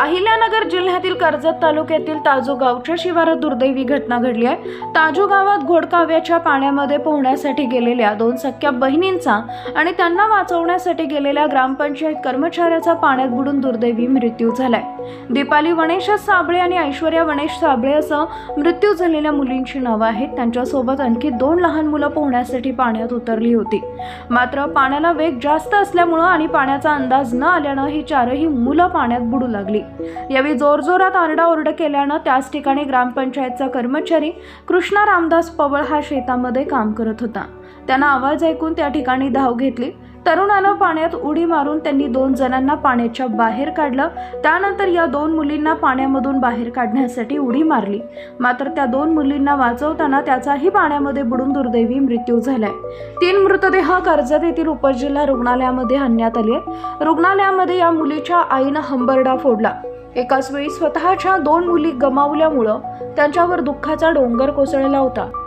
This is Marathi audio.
अहिल्यानगर जिल्ह्यातील कर्जत तालुक्यातील ताजो गावच्या शिवारात दुर्दैवी घटना घडली आहे. ताजो गावात घोडकाव्याच्या पाण्यामध्ये पोहण्यासाठी गेलेल्या दोन सख्या बहिणींचा आणि त्यांना वाचवण्यासाठी गेलेल्या ग्रामपंचायत कर्मचाऱ्याचा पाण्यात बुडून दुर्दैवी मृत्यू झालाय. दीपाली वणेश साबळे आणि ऐश्वर्या वणेश साबळे असं मृत्यू झालेल्या मुलींची नावं आहेत. त्यांच्यासोबत आणखी दोन लहान मुलं पोहण्यासाठी पाण्यात उतरली होती. मात्र पाण्याला वेग जास्त असल्यामुळं आणि पाण्याचा अंदाज न आल्यानं ही चारही मुलं पाण्यात बुडू लागली. यावेळी जोरजोरात आरडाओरड केल्यानं त्याच ठिकाणी ग्रामपंचायतचा कर्मचारी कृष्णा रामदास पवळ हा शेतामध्ये काम करत होता. त्यांना आवाज ऐकून त्या ठिकाणी धाव घेतली. तरुणानं पाण्यात उडी मारून त्यांनी दोन जणांना पाण्याच्या बाहेर काढलं. त्यानंतर या दोन मुलींना पाण्यामधून बाहेर काढण्यासाठी उडी मारली. मात्र त्या दोन मुलींना वाचवताना त्याचाही पाण्यामध्ये बुडून दुर्दैवी मृत्यू झालाय. तीन मृतदेह कर्जत येथील उपजिल्हा रुग्णालयामध्ये आणण्यात आले रुग्णालयामध्ये या मुलीच्या आईनं हंबरडा फोडला. एकाच वेळी स्वतःच्या दोन मुली गमावल्यामुळं त्यांच्यावर दुःखाचा डोंगर कोसळला होता.